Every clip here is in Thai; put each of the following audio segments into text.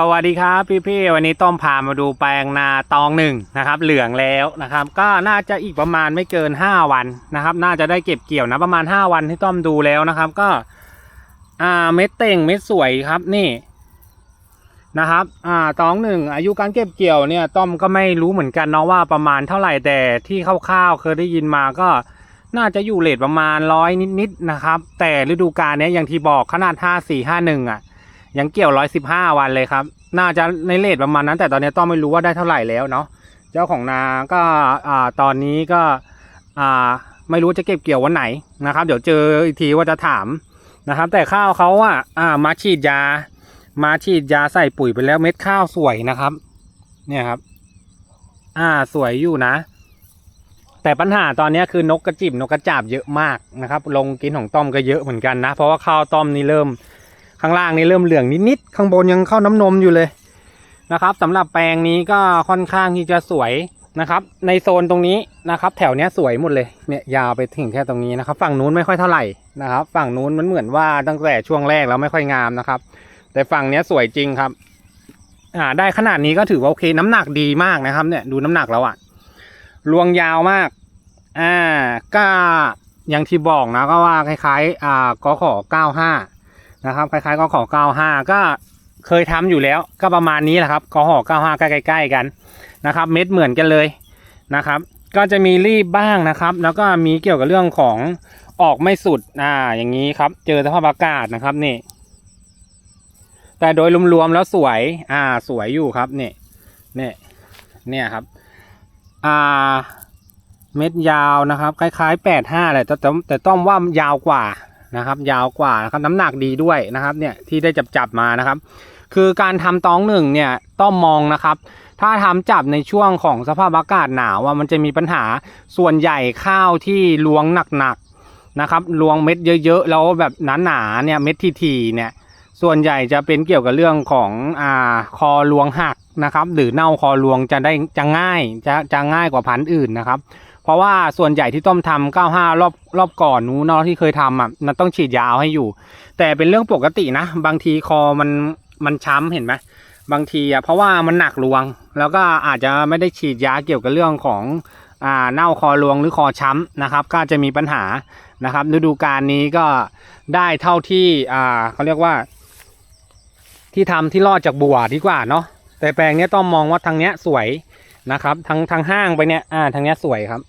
สวัสดีครับพี่ๆวันนี้ต้อมพามาดูแปลงนาตองหนึ่งนะครับ เหลืองแล้วนะครับ ก็น่าจะอีกประมาณไม่เกิน 5 วันนะครับ น่าจะได้เก็บเกี่ยวนะประมาณ 5 วันที่ต้อมดูแล้วนะครับ ก็อ่าเม็ดเต่งเม็ดสวยครับนี่นะครับอ่าตองหนึ่งอายุการเก็บเกี่ยวเนี่ยต้อมก็ไม่รู้เหมือนกันเนาะว่าประมาณเท่าไหร่แต่ที่คร่าวๆเคยได้ยินมาก็น่าจะอยู่เลทประมาณร้อยนิดๆนะครับ แต่ฤดูกาลนี้อย่างที่บอกขนาดห้าสี่ห้าหนึ่งอะ ยังเกี่ยวร้อยสิบห้าวันเลยครับ น่าจะในเลทประมาณนั้น แต่ตอนนี้ต้องไม่รู้ว่าได้เท่าไหร่แล้วเนาะเจ้าของนาก็อ่าตอนนี้ก็อ่าไม่รู้จะเก็บเกี่ยววันไหนนะครับ เดี๋ยวเจออีกทีว่าจะถามนะครับ แต่ข้าวเขาอะอ่ามาฉีดยา มาฉีดยาใส่ปุ๋ยไปแล้วเม็ดข้าวสวยนะครับ เนี่ยครับ อ่าสวยอยู่นะ แต่ปัญหาตอนนี้คือนกกระจิบนกกระจาบเยอะมากนะครับ ลงกินของต้อมก็เยอะเหมือนกันนะ เพราะว่าข้าวต้อมนี่เริ่ม ข้างล่างนี่เริ่มเหลืองนิดๆข้างบนยังเข้าน้ำนมอยู่เลยนะครับสำหรับแปลงนี้ก็ค่อนข้างที่จะสวยนะครับ ในโซนตรงนี้นะครับ แถวเนี้ยสวยหมดเลยเนี่ยยาวไปถึงแค่ตรงนี้นะครับ ฝั่งนู้นไม่ค่อยเท่าไหร่นะครับ ฝั่งนู้นมันเหมือนว่าตั้งแต่ช่วงแรกแล้วไม่ค่อยงามนะครับ แต่ฝั่งเนี้ยสวยจริงครับอ่าได้ขนาดนี้ก็ถือว่าโอเค น้ำหนักดีมากนะครับ เนี่ยดูน้ำหนักแล้วอะรวงยาวมากอ่าก็อย่างที่บอกนะก็ว่าคล้ายๆอ่ากขอ95 นะครับคล้ายๆกขอ95 ก็เคยทำอยู่แล้วก็ประมาณนี้แหละครับกขอ95ก็ใกล้ๆกันนะครับ เม็ดเหมือนกันเลยนะครับ ก็จะมีรีบบ้างนะครับ แล้วก็มีเกี่ยวกับเรื่องของออกไม่สุดอ่าอย่างนี้ครับ เจอสภาพอากาศนะครับนี่ แต่โดยรวมๆแล้วสวยอ่าสวยอยู่ครับนี่นี่เนี่ยครับอ่าเม็ดยาวนะครับ คล้ายๆแปดห้าแหละแต่แต่แต่ต้องว่ายาวกว่า นะครับ ยาวกว่านะครับน้ำหนักดีด้วยนะครับเนี่ยที่ได้จับจับมานะครับ คือการทำตองหนึ่งเนี่ยต้องมองนะครับ ถ้าทำจับในช่วงของสภาพอากาศหนาวว่ามันจะมีปัญหาส่วนใหญ่ข้าวที่ลวงหนักๆนะครับลวงเม็ดเยอะๆแล้วแบบหนาๆเนี่ยเม็ดทีๆเนี่ยส่วนใหญ่จะเป็นเกี่ยวกับเรื่องของอ่าคอลวงหักนะครับ หรือเน่าคอลวงจะได้จะง่ายจะจะง่ายกว่าพันธุ์อื่นนะครับ เพราะว่าส่วนใหญ่ที่ต้มทำ95รอบรอบก่อนนู้นเนาะที่เคยทำอะมันต้องฉีดยาเอาให้อยู่ แต่เป็นเรื่องปกตินะ บางทีคอมันมันช้ำเห็นไหมบางทีอะเพราะว่ามันหนักรวง แล้วก็อาจจะไม่ได้ฉีดยาเกี่ยวกับเรื่องของอ่าเน่าคอรวงหรือคอช้ำนะครับ ก็จะมีปัญหานะครับฤดูกาลนี้ก็ได้เท่าที่อ่าเขาเรียกว่า ที่ทำที่รอดจากบัวดีกว่าเนาะแต่แปลงเนี้ยต้องมองว่าทางเนี้ยสวยนะครับทางทางห้างไปเนี้ยอ่าทางเนี้ยสวยครับ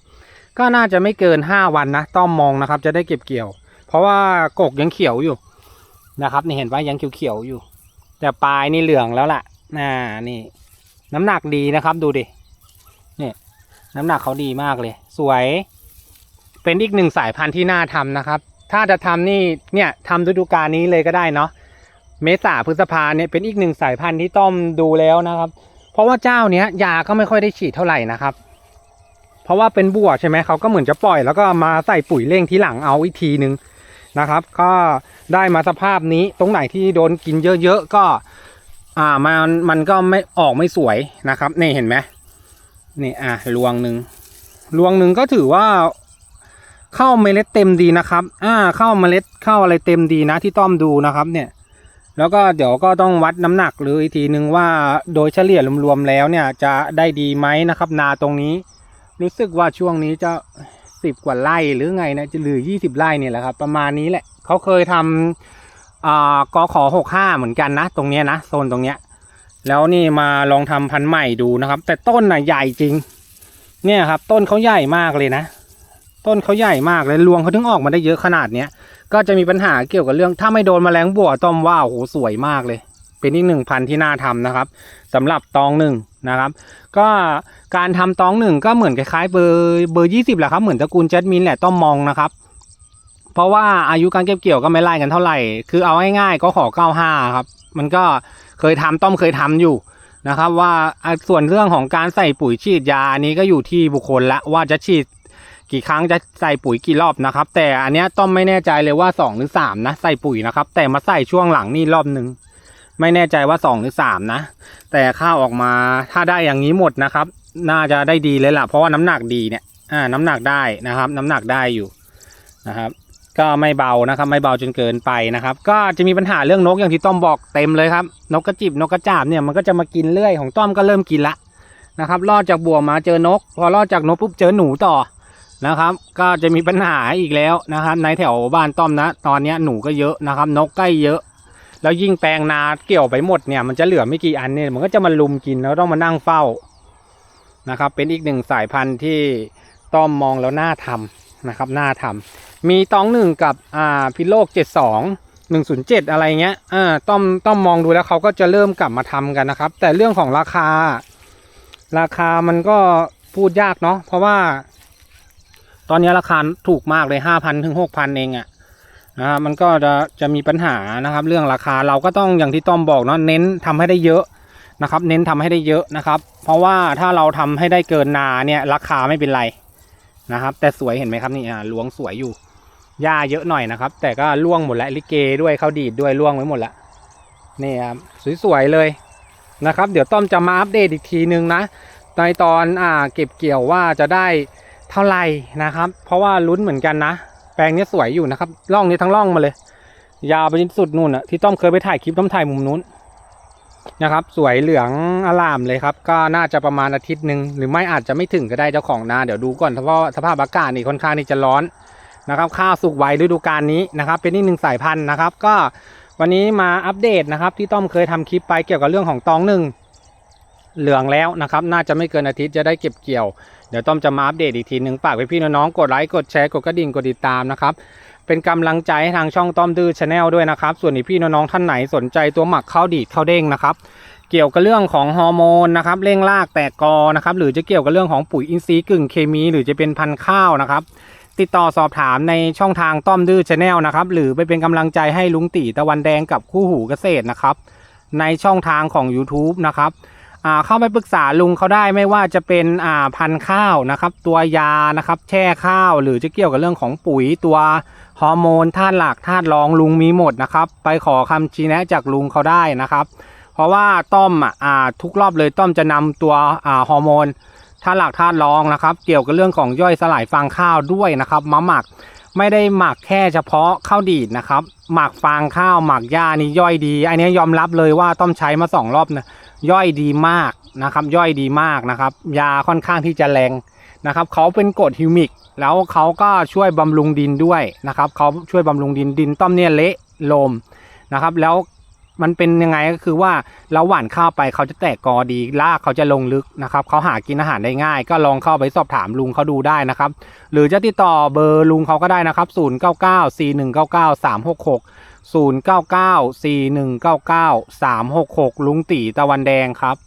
ก็น่าจะไม่เกินห้าวันนะต้อมมองนะครับ จะได้เก็บเกี่ยว เพราะว่ากกยังเขียวอยู่นะครับ นี่เห็นว่ายังเขียวๆอยู่ แต่ปลายนี่เหลืองแล้วล่ะอ่านี่ น้ำหนักดีนะครับดูดินี่น้ำหนักเขาดีมากเลย สวย เป็นอีกหนึ่งสายพันธุ์ที่น่าทำนะครับ ถ้าจะทำนี่เนี่ยทำฤดูกาลนี้เลยก็ได้เนาะเมษาพฤษภาเนี่ยเป็นอีกหนึ่งสายพันธุ์ที่ต้อมดูแล้วนะครับ เพราะว่าเจ้าเนี้ยยาก็ไม่ค่อยได้ฉีดเท่าไหร่นะครับ เพราะว่าเป็นบัวใช่ไหมเขาก็เหมือนจะปล่อย แล้วก็มาใส่ปุ๋ยเร่งทีหลังเอาอีกทีนึงนะครับ ก็ได้มาสภาพนี้ตรงไหนที่โดนกินเยอะๆก็ อ่ามันมันก็ไม่ออกไม่สวยนะครับนี่เห็นไหมนี่อะรวงหนึ่งรวงหนึ่งก็ถือว่าเข้าเมล็ดเต็มดีนะครับ อ่า เข้าเมล็ดเข้าอะไรเต็มดีนะที่ต้อมดูนะครับ เนี่ย แล้วก็เดี๋ยวก็ต้องวัดน้ำหนักหรืออีกทีนึงว่าโดยเฉลี่ยรวมๆแล้วเนี่ยจะได้ดีไหมนะครับ นาตรงนี้ รู้สึกว่าช่วงนี้จะสิบกว่าไร่หรือไงนะจะหรือยี่สิบไร่เนี่ยแหละครับ ประมาณนี้แหละเขาเคยทำอ่ากขอหกห้าเหมือนกันนะ ตรงเนี้ยนะโซนตรงเนี้ย แล้วนี่มาลองทำพันธุ์ใหม่ดูนะครับ แต่ต้นน่ะใหญ่จริง เนี่ยครับ ต้นเขาใหญ่มากเลยนะ ต้นเขาใหญ่มากเลยรวงเขาถึงออกมาได้เยอะขนาดเนี้ยก็จะมีปัญหาเกี่ยวกับเรื่อง ถ้าไม่โดนแมลงบัวต้อมว่าโอ้โหสวยมากเลย เป็นอีกหนึ่งพันธุ์ที่น่าทำนะครับสำหรับตองหนึ่ง นะครับ ก็การทำตองหนึ่งก็เหมือนคล้ายๆเบอร์เบอร์ยี่สิบแหละครับ เหมือนตระกูลแจดมินแหละต้องมองนะครับ เพราะว่าอายุการเก็บเกี่ยวก็ไม่ไล่กันเท่าไหร่ คือเอาง่ายๆก็ขอเก้าห้าครับ มันก็เคยทำต้อมเคยทำอยู่นะครับ ว่าส่วนเรื่องของการใส่ปุ๋ยฉีดยาอันนี้ก็อยู่ที่บุคคลละว่าจะฉีดกี่ครั้งจะใส่ปุ๋ยกี่รอบนะครับ แต่อันเนี้ยต้อมไม่แน่ใจเลยว่าสองหรือสามนะ ใส่ปุ๋ยนะครับ แต่มาใส่ช่วงหลังนี่รอบหนึ่ง ไม่แน่ใจว่าสองหรือสามนะ แต่ข้าวออกมาถ้าได้อย่างนี้หมดนะครับ น่าจะได้ดีเลยล่ะ เพราะว่าน้ำหนักดีเนี่ยอ่าน้ำหนักได้นะครับ น้ำหนักได้อยู่นะครับ ก็ไม่เบานะครับ ไม่เบาจนเกินไปนะครับ ก็จะมีปัญหาเรื่องนกอย่างที่ต้อมบอกเต็มเลยครับ นกกระจิบนกกระจาบเนี่ยมันก็จะมากินเลื่อยของต้อมก็เริ่มกินละนะครับรอดจากบัวมาเจอนก พอรอดจากนกปุ๊บเจอหนูต่อนะครับ ก็จะมีปัญหาอีกแล้วนะครับ ในแถวบ้านต้อมนะ ตอนนี้หนูก็เยอะนะครับ นกใกล้เยอะ แล้วยิ่งแปลงนาเกี่ยวไปหมดเนี่ยมันจะเหลือไม่กี่อันเนี่ยมันก็จะมาลุมกินแล้วต้องมานั่งเฝ้านะครับ เป็นอีกหนึ่งสายพันธุ์ที่ต้อมมองแล้วน่าทำนะครับน่าทำมีตองหนึ่งกับอ่าพิโลกเจ็ดสองหนึ่งศูนย์เจ็ดอะไรเงี้ยอ่าต้อมต้อมมองดูแล้วเขาก็จะเริ่มกลับมาทำกันนะครับ แต่เรื่องของราคา ราคามันก็พูดยากเนาะเพราะว่า ตอนนี้ราคาถูกมากเลยห้าพันถึงหกพันเองอะ นะครับมันก็จะจะมีปัญหานะครับ เรื่องราคาเราก็ต้องอย่างที่ต้อมบอกเนาะเน้นทำให้ได้เยอะนะครับ เน้นทำให้ได้เยอะนะครับ เพราะว่าถ้าเราทำให้ได้เกินนาเนี่ยราคาไม่เป็นไรนะครับ แต่สวยเห็นไหมครับนี่อ่าล้วงสวยอยู่หญ้าเยอะหน่อยนะครับ แต่ก็ล่วงหมดแล้วลิเกด้วยเขาดีดด้วยล่วงไว้หมดแล้วนี่ครับสวยๆเลยนะครับ เดี๋ยวต้อมจะมาอัปเดตอีกทีนึงนะในตอนอ่าเก็บเกี่ยวว่าจะได้เท่าไหร่นะครับ เพราะว่าลุ้นเหมือนกันนะ แปลงนี้สวยอยู่นะครับร่องนี้ทั้งร่องมาเลย ยาวไปจนสุดนู่นอะที่ต้อมเคยไปถ่ายคลิปต้อมถ่ายมุมนู้นนะครับ สวยเหลืองอลามเลยครับ ก็น่าจะประมาณอาทิตย์หนึ่งหรือไม่อาจจะไม่ถึงก็ได้เจ้าของนาเดี๋ยวดูก่อนเพราะสภาพอากาศนี่ค่อนข้างที่จะร้อนนะครับข้าวสุกไวฤดูกาลนี้นะครับ เป็นอีกหนึ่งสายพันธุ์นะครับ ก็วันนี้มาอัปเดตนะครับ ที่ต้อมเคยทำคลิปไปเกี่ยวกับเรื่องของตองหนึ่งเหลืองแล้วนะครับ น่าจะไม่เกินอาทิตย์จะได้เก็บเกี่ยว เดี๋ยวต้อมจะมาอัปเดตอีกทีหนึ่งฝากไปพี่น้องกดไลค์กดแชร์กดกระดิ่งกดติดตามนะครับเป็นกำลังใจให้ทางช่องต้อมดื้อชาแนลด้วยนะครับ ส่วนอีพี่น้องท่านไหนสนใจตัวหมักข้าวดีดข้าวเด้งนะครับเกี่ยวกับเรื่องของฮอร์โมนนะครับเร่งรากแตกกอนะครับหรือจะเกี่ยวกับเรื่องของปุ๋ยอินทรีย์กึ่งเคมี หรือจะเป็นพันธุ์ข้าวนะครับ ติดต่อสอบถามในช่องทางต้อมดื้อชาแนลนะครับหรือไปเป็นกำลังใจให้ลุงตีตะวันแดงกับคู่หูเกษตรนะครับในช่องทางของ YouTube นะครับ เข้าไปปรึกษาลุงเขาได้ไม่ว่าจะเป็นอ่าพันธุ์ข้าวนะครับ ตัวยานะครับแช่ข้าวหรือจะเกี่ยวกับเรื่องของปุ๋ยตัวฮอร์โมนธาตุหลักธาตุรองลุงมีหมดนะครับ ไปขอคำชี้แนะจากลุงเขาได้นะครับ เพราะว่าต้อมอ่าทุกรอบเลยต้อมจะนำตัวอ่าฮอร์โมนธาตุหลักธาตุรองนะครับ เกี่ยวกับเรื่องของย่อยสลายฟางข้าวด้วยนะครับมาหมักไม่ได้หมักแค่เฉพาะข้าวดีดนะครับ หมักฟางข้าวหมักหญ้านี่ย่อยดี อันนี้ยอมรับเลยว่าต้อมใช้มาสองรอบนะ ย่อยดีมากนะครับ ย่อยดีมากนะครับ ยาค่อนข้างที่จะแรงนะครับเขาเป็นกรดฮิวมิก แล้วเขาก็ช่วยบำรุงดินด้วยนะครับเขาช่วยบำรุงดินดินต้อมเนี่ยเละโลมนะครับ แล้วมันเป็นยังไงก็คือว่าเราหว่านข้าวไปเขาจะแตกกอดีรากเขาจะลงลึกนะครับเขาหากินอาหารได้ง่าย ก็ลองเข้าไปสอบถามลุงเขาดูได้นะครับ หรือจะติดต่อเบอร์ลุงเขาก็ได้นะครับ 0 9 9 4 1 9 9 3 6 6 0 9 9 4 1 9 9 3 6 6 ลุงตีตะวันแดงครับ